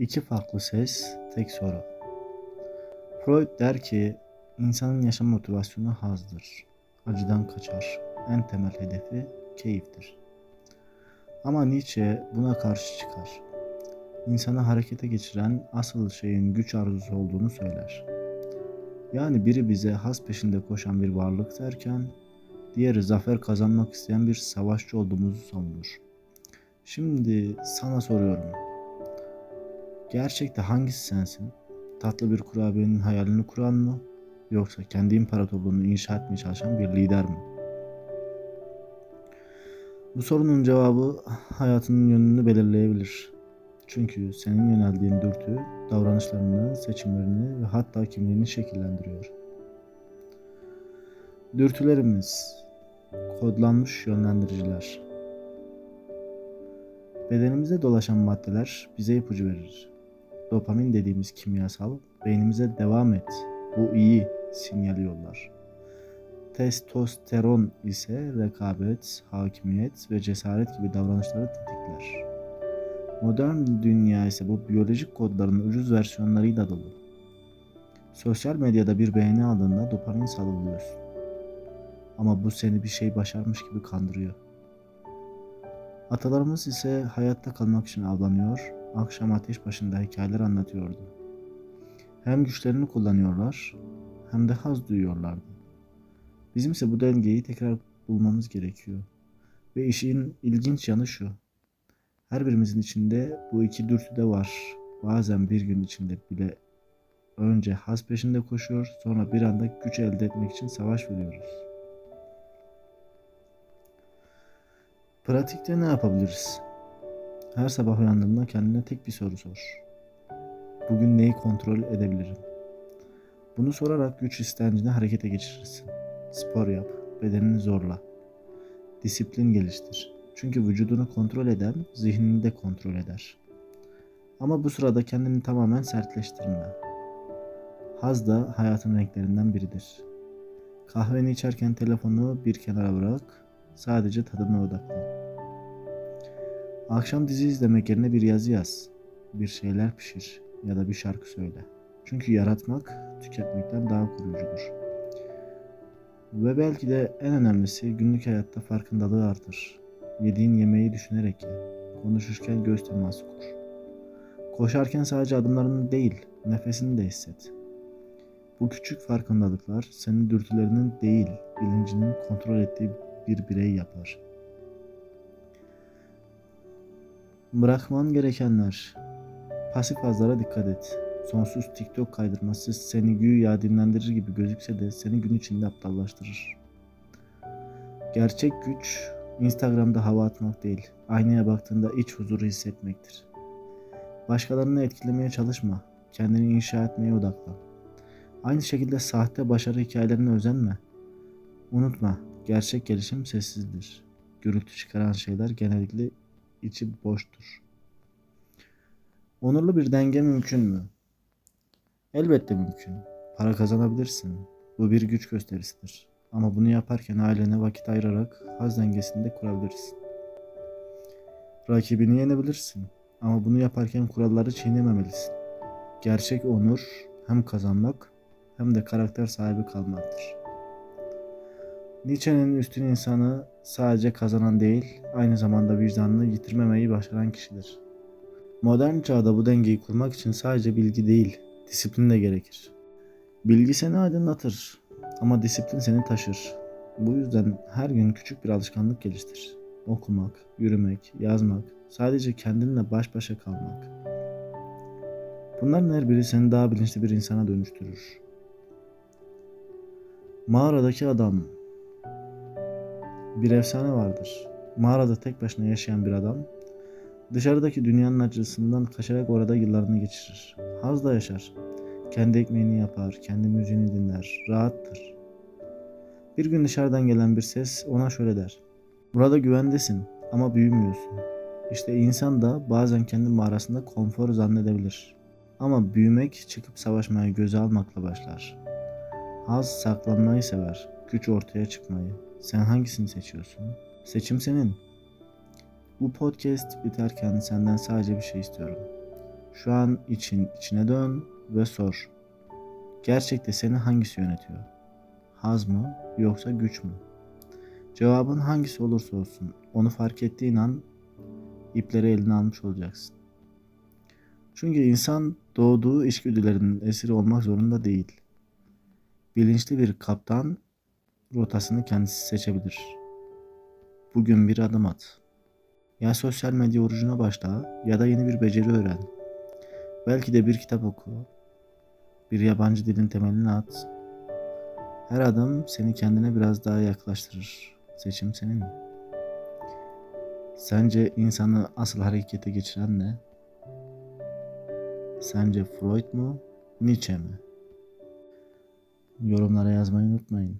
İki farklı ses, tek soru. Freud der ki insanın yaşam motivasyonu hazdır. Acıdan kaçar. En temel hedefi keyiftir. Ama Nietzsche buna karşı çıkar. İnsanı harekete geçiren asıl şeyin güç arzusu olduğunu söyler. Yani biri bize has peşinde koşan bir varlık derken, diğeri zafer kazanmak isteyen bir savaşçı olduğumuzu savunur. Şimdi sana soruyorum. Gerçekte hangisi sensin? Tatlı bir kurabiyenin hayalini kuran mı? Yoksa kendi imparatorluğunu inşa etmeye çalışan bir lider mi? Bu sorunun cevabı hayatının yönünü belirleyebilir. Çünkü senin yöneldiğin dürtü davranışlarını, seçimlerini ve hatta kimliğini şekillendiriyor. Dürtülerimiz kodlanmış yönlendiriciler. Bedenimizde dolaşan maddeler bize ipucu verir. Dopamin dediğimiz kimyasal beynimize devam et, bu iyi sinyali yollar. Testosteron ise rekabet, hakimiyet ve cesaret gibi davranışları tetikler. Modern dünya ise bu biyolojik kodların ucuz versiyonlarıyla dolu. Sosyal medyada bir beğeni aldığında dopamin salgılıyorsun. Ama bu seni bir şey başarmış gibi kandırıyor. Atalarımız ise hayatta kalmak için avlanıyor, akşam ateş başında hikayeler anlatıyordu. Hem güçlerini kullanıyorlar hem de haz duyuyorlardı. Bizimse bu dengeyi tekrar bulmamız gerekiyor. Ve işin ilginç yanı şu. Her birimizin içinde bu iki dürtü de var. Bazen bir gün içinde bile önce haz peşinde koşuyor, sonra bir anda güç elde etmek için savaş veriyoruz. Pratikte ne yapabiliriz? Her sabah uyandığında kendine tek bir soru sor. Bugün neyi kontrol edebilirim? Bunu sorarak güç istencini harekete geçirirsin. Spor yap, bedenini zorla. Disiplin geliştir. Çünkü vücudunu kontrol eden zihnini de kontrol eder. Ama bu sırada kendini tamamen sertleştirme. Haz da hayatın renklerinden biridir. Kahveni içerken telefonu bir kenara bırak, sadece tadına odaklan. Akşam dizi izlemek yerine bir yazı yaz, bir şeyler pişir ya da bir şarkı söyle. Çünkü yaratmak tüketmekten daha koruyucudur. Ve belki de en önemlisi günlük hayatta farkındalığı artır. Yediğin yemeği düşünerek ye. Konuşurken göz teması kur. Koşarken sadece adımlarını değil, nefesini de hisset. Bu küçük farkındalıklar senin dürtülerinin değil, bilincinin kontrol ettiği bir birey yapar. Bırakman gerekenler. Pasif hazlara dikkat et. Sonsuz TikTok kaydırması seni güya dinlendirir gibi gözükse de seni gün içinde aptallaştırır. Gerçek güç Instagram'da hava atmak değil, aynaya baktığında iç huzuru hissetmektir. Başkalarını etkilemeye çalışma, kendini inşa etmeye odaklan. Aynı şekilde sahte başarı hikayelerine özenme. Unutma, gerçek gelişim sessizdir. Gürültü çıkaran şeyler genellikle içi boştur. Onurlu bir denge mümkün mü? Elbette mümkün. Para kazanabilirsin. Bu bir güç gösterisidir. Ama bunu yaparken ailene vakit ayırarak haz dengesini de kurabilirsin. Rakibini yenebilirsin. Ama bunu yaparken kuralları çiğnememelisin. Gerçek onur hem kazanmak hem de karakter sahibi kalmaktır. Nietzsche'nin üstün insanı sadece kazanan değil, aynı zamanda vicdanını yitirmemeyi başaran kişidir. Modern çağda bu dengeyi kurmak için sadece bilgi değil, disiplin de gerekir. Bilgi seni aydınlatır ama disiplin seni taşır. Bu yüzden her gün küçük bir alışkanlık geliştir. Okumak, yürümek, yazmak, sadece kendinle baş başa kalmak. Bunların her biri seni daha bilinçli bir insana dönüştürür. Mağaradaki adam bir efsane vardır. Mağarada tek başına yaşayan bir adam dışarıdaki dünyanın acısından kaçarak orada yıllarını geçirir. Hazla yaşar. Kendi ekmeğini yapar, kendi müziğini dinler, rahattır. Bir gün dışarıdan gelen bir ses ona şöyle der. Burada güvendesin ama büyümüyorsun. İşte insan da bazen kendi mağarasında konfor zannedebilir. Ama büyümek çıkıp savaşmaya göze almakla başlar. Haz saklanmayı sever, güç ortaya çıkmayı. Sen hangisini seçiyorsun? Seçim senin. Bu podcast biterken senden sadece bir şey istiyorum. Şu an için içine dön ve sor. Gerçekte seni hangisi yönetiyor? Haz mı yoksa güç mü? Cevabın hangisi olursa olsun onu fark ettiğin an ipleri eline almış olacaksın. Çünkü insan doğduğu içgüdülerinin esiri olmak zorunda değil. Bilinçli bir kaptan rotasını kendisi seçebilir. Bugün bir adım at. Ya sosyal medya orucuna başla ya da yeni bir beceri öğren. Belki de bir kitap oku. Bir yabancı dilin temelini at. Her adım seni kendine biraz daha yaklaştırır. Seçim senin. Sence insanı asıl harekete geçiren ne? Sence Freud mu, Nietzsche mi? Yorumlara yazmayı unutmayın.